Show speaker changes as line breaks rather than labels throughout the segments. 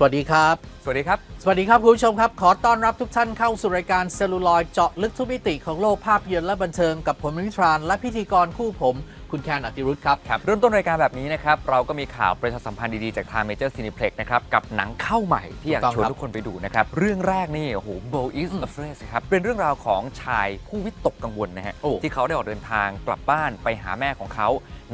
สวัสดีครับ
สวัสดีครับ
สวัสดีครับคุณผู้ชมครับ ขอต้อนรับทุกท่านเข้าสู่รายการเซลลูลอยเจาะลึกทุกมิติของโลกภาพยนตร์และบันเทิงกับผมนิทราน และพิธีกรคู่ผม คุณแคนอติรุธครับ
ครับเริ่มต้นรายการแบบนี้นะครับ เราก็มีข่าวประชาสัมพันธ์ดีๆ จากทางเมเจอร์ซีนิเพล็กนะครับ กับหนังเข้าใหม่ที่อยาก
ถูกต้อง
ชวน
ครับ
ทุกคนไปดูนะครับ เรื่องแรกนี่ โอ้โห Bo is afraid ครับ เป็นเรื่องราวของชายผู้วิตกกังวลนะฮะ
โอ้
ที่เขาได้ออกเดินทางกลับบ้านไปหาแม่ของเขา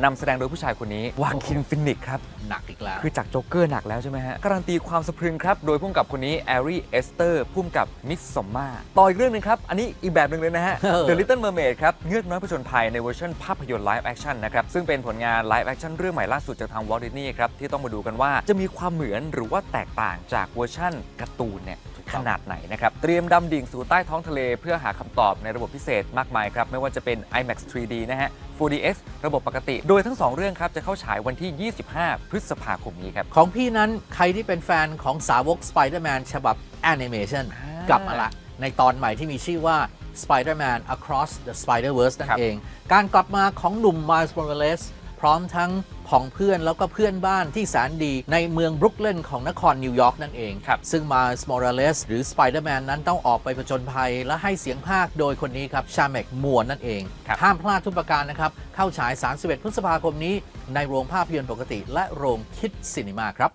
นำแสดงโดยผู้ชายคนนี้วางคินฟินิกครับ
หนักอีกแล้ว
คือจากโจ๊กเกอร์หนักแล้วใช่ไหมฮะ การันตีความสะพรึงครับ โดยพุ่มกับคนนี้แอรีเอสเตอร์พุ่มกับมิสซอมมาต่ออีกเรื่องหนึงครับอันนี้อีกแบบหนึ่งเลยนะฮะ
เออ
The Little Mermaid ครับเงือกน้อยผจญภัยในเวอร์ชันภาพยนตร์ไลฟ์แอคชั่นนะครับซึ่งเป็นผลงานไลฟ์แอคชั่นเรื่องใหม่ล่าสุดจากทางวอลดิสนีย์ครับที่ต้องมาดูกันว่าจะมีความเหมือนหรือว่าแตกต่างจากเวอร์ชันการ์ตูนเนี่ยขนาดไหนนะครับ เตรียมดำดิ่งสู่ใต้ท้องทะเล เพื่อหาคำตอบในระบบพิเศษมากมายครับ ไม่ว่าจะเป็น IMAX 3D นะฮะ 4DX ระบบปกติ โดยทั้ง 2 เรื่องครับ จะเข้าฉายวันที่ 25 พฤษภาคมนี้ครับ
ของพี่นั้นใครที่เป็นแฟนของสาวก Spider-Man ฉบับแอนิเมชัน
อ่าก
ลับมาละ ในตอนใหม่ที่มีชื่อว่า Spider-Man Across the Spider-Verse นั่
ครั
น
บ
เอง การกลับมาของหนุ่ม Miles Morales พร้อมทั้งผองเพื่อนแล้วก็เพื่อนบ้านที่แสนดีในเมืองบรุกลินของนครนิวยอร์กนั่นเอง
ครับ
ซึ่ง Miles Morales หรือ Spider-Man นั้นต้องออกไปผจญภัย และให้เสียงภาคโดยคนนี้ครับชาเมกมัวนั่นเอง
ครับ
ห้ามพลาดทุกประการนะครับ เข้าฉาย 31 พฤษภาคมนี้ ในโรงภาพยนตร์ปกติและโรงคิดซีนีมาครับ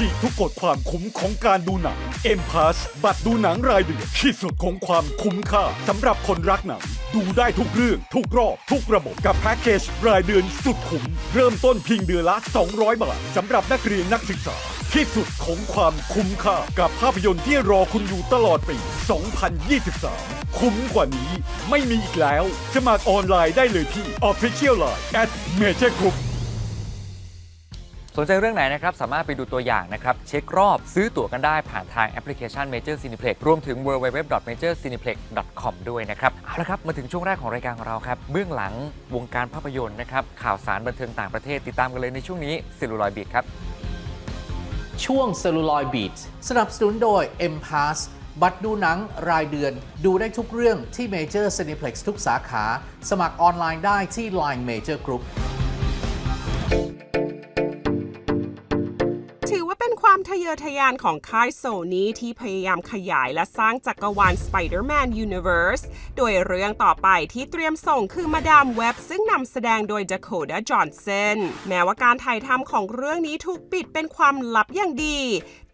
ฉีกทุกกฎความคุ้มของการดูหนัง M Pass บัตรดูหนังรายเดือนที่สุดของความคุ้มค่าสำหรับคนรักหนัง ดูได้ทุกเรื่อง ทุกรอบ ทุกระบบกับแพ็กเกจรายเดือนสุดคุ้ม เริ่มต้นเพียงเดือนละ 200 บาทสำหรับนักเรียนนักศึกษา ที่สุดของความคุ้มค่ากับภาพยนตร์ที่รอคุณอยู่ตลอดปี 2023 คุ้มกว่านี้ ไม่มีอีกแล้ว สมัครออนไลน์ได้เลยที่ Official Line at Major Group
สนใจเรื่องไหนนะครับ สามารถไปดูตัวอย่างนะครับ เช็ครอบซื้อตั๋วกันได้ผ่านทางแอปพลิเคชัน Major Cineplex รวมถึง www.majorcineplex.com ด้วยนะครับ เอาละครับ มาถึงช่วงแรกของรายการของเราครับ เบื้องหลังวงการภาพยนตร์นะครับ ข่าวสารบันเทิงต่างประเทศติดตามกันเลยในช่วงนี้ซิลูลอยบีทครับ
ช่วง Celluloid Beats สนับสนุนโดย M Pass บัตรดูหนังรายเดือน ดูได้ทุกเรื่องที่ Major Cineplex ทุกสาขา สมัครออนไลน์ได้ที่ Line Major Group
ความทะเยอทะยานของค่ายโซนี้ที่พยายามขยายและสร้างจักรวาล Spider-Man Universe โดยเรื่องต่อไปที่เตรียมส่งคือมาดามเว็บซึ่งนำแสดงโดย Dakota Johnson แม้ว่าการถ่ายทำของเรื่องนี้ถูกปิดเป็นความลับอย่างดี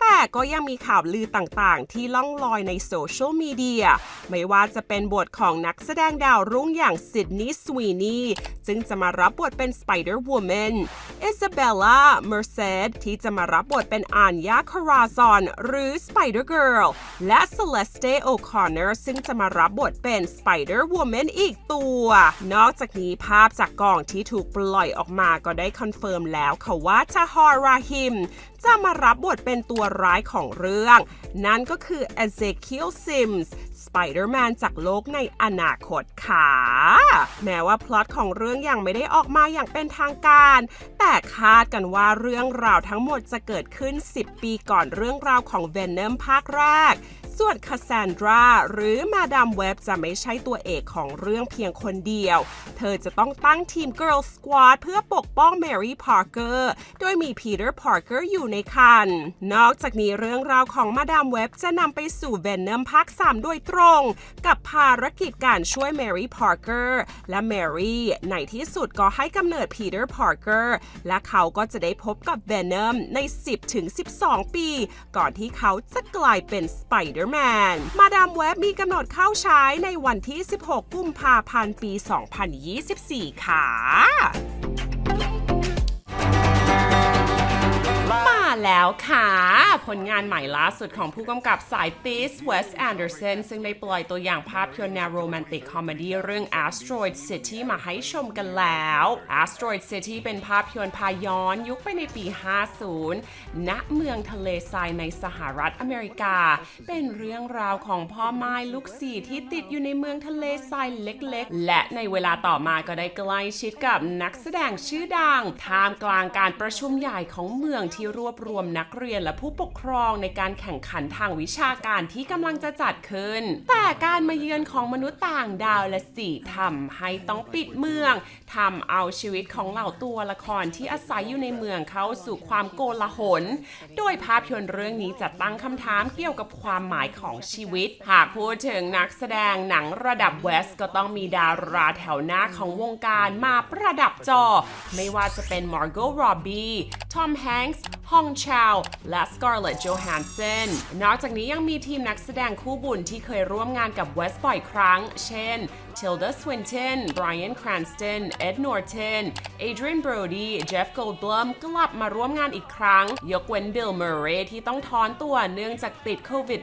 แต่ก็ยังมีข่าวลือต่างๆ ที่ล่องลอยในโซเชียลมีเดีย ไม่ว่าจะเป็นบทของนักแสดงดาวรุ่งอย่างซิดนีย์สวีนีซึ่งจะมารับบทเป็น Spider Woman อิซาเบลล่าเมอร์เซดที่จะมารับบทเป็นอัญญาคาราซอน หรือ Spider Girl และ Celeste O'Connor ซึ่งจะมารับบทเป็น Spider Woman อีกตัว นอกจากนี้ภาพจากกล่องที่ถูกปล่อยออกมาก็ได้คอนเฟิร์มแล้วค่ะว่าทาฮอราฮิม จะมารับบทเป็นตัวร้ายของเรื่อง นั่นก็คือ Ezekiel Sims Spider-Man จากโลกในอนาคตค่ะ แม้ว่าพล็อตของเรื่องยังไม่ได้ออกมาอย่างเป็นทางการ แต่คาดกันว่าเรื่องราวทั้งหมดจะเกิดขึ้น 10 ปีก่อนเรื่องราวของ Venom ภาคแรก ส่วนคา s ซนดราหรือมาดามเว็บจะไม่ใช่ตัวเอกของเรื่องเพียงคนเดียว เธอจะต้องตั้งทีม Girl Squad เพื่อปกป้อง Mary Parker โดยมี Peter Parker อร์อยู่ในคัน นอกจากนี้เรื่องราวของมาดามเว็บจะนำไปสู่ Venom ภาค 3 โดยตรง กับภารกิจการช่วย Mary Parker และ Mary ในที่สุดก็ให้กำเนิด Peter Parker และเขาก็จะได้พบกับ Venom ใน 10-12 ปี ก่อนที่เขาจะกลายเป็นสไปเดอร์ Spider-Man มาดามเว็บมีกำหนดเข้าใช้ในวันที่ 16 กุมภาพันธ์ ปี 2024 ค่ะ แล้วค่ะ ผลงานใหม่ล่าสุดของผู้กำกับสายติสเวสแอนเดอร์สันซึ่งได้ปล่อยตัวอย่างภาพยนตร์แนวโรแมนติกคอมเมดี้เรื่อง Asteroid City มาให้ชมกันแล้ว Asteroid City เป็นภาพยนตร์พาย้อนยุคไปในปี 50 ณ เมืองทะเลทรายในสหรัฐอเมริกา เป็นเรื่องราวของพ่อไม้ลูกสี่ที่ติดอยู่ในเมืองทะเลทรายเล็กๆ และในเวลาต่อมาก็ได้ใกล้ชิดกับนักแสดงชื่อดังท่ามกลางการประชุมใหญ่ของเมืองที่รวบรวมนักเรียนและผู้ปกครองในการแข่งขันทางวิชาการที่กำลังจะจัดขึ้น แต่การมาเยือนของมนุษย์ต่างดาวและสีทำให้ต้องปิดเมืองทำเอาชีวิตของเหล่าตัวละครที่อาศัยอยู่ในเมืองเข้าสู่ความโกลาหล โดยภาพยนตร์เรื่องนี้จะตั้งคำถามเกี่ยวกับความหมายของชีวิต หากพูดถึงนักแสดงหนังระดับเวสก็ต้องมีดาราแถวหน้าของวงการมาประดับจอ ไม่ว่าจะเป็นมาร์โกลโรบี Margot Robbie Tom Hanks ฮองชาว และ Scarlett Johansson นอกจากนี้ยังมีทีมนักแสดงคู่บุญที่เคยร่วมงานกับเวสบ่อยครั้ง เช่น Tilda Swinton Bryan Cranston Ed Norton Adrian Brody Jeff Goldblum กลับมาร่วมงานอีกครั้ง ยกเว้น Bill Murray ที่ต้องถอนตัวเนื่องจากติดโควิด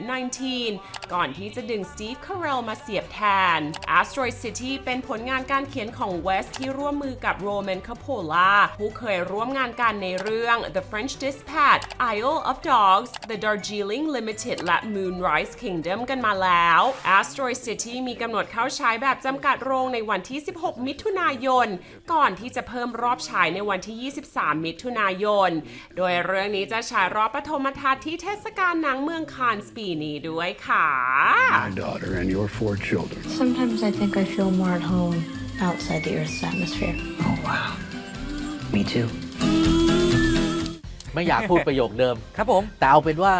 -19 ก่อนที่จะดึง Steve Carell มาเสียบแทน Asteroid City เป็นผลงานการเขียนของ West ที่ร่วมมือกับ Roman Coppola ผู้เคยร่วมงานกันในเรื่อง The French Dispatch Isle of Dogs The Darjeeling Limited และ Moonrise Kingdom กันมาแล้ว Asteroid City มีกำหนดเข้าฉายแบบจำกัดโรงในวันที่ 16 มิถุนายน ก่อนที่จะเพิ่มรอบฉายในวันที่ 23 มิถุนายน โดยเรื่องนี้จะฉายรอบปฐมทัศน์ที่เทศกาลหนังเมืองคานส์ปีนี้ด้วยค่ะ
my daughter and your four children.
Sometimes I think I feel more at home outside the Earth's atmosphere.
Oh, wow. Me too.
ไม่อยากพูดประโยคเดิม
ครับผม
แต่เอาเป็นว่า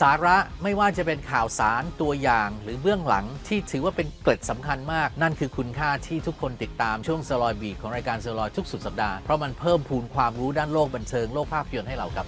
สาระไม่ว่าจะเป็นข่าวสารตัวอย่างหรือเบื้องหลังที่ถือว่าเป็นเกร็ดสำคัญมาก นั่นคือคุณค่าที่ทุกคนติดตามช่วงสลอยบีของรายการสลอยทุกสุดสัปดาห์เพราะมันเพิ่มพูนความรู้ด้านโลกบันเทิงโลกภาพยนตร์ให้เราครับ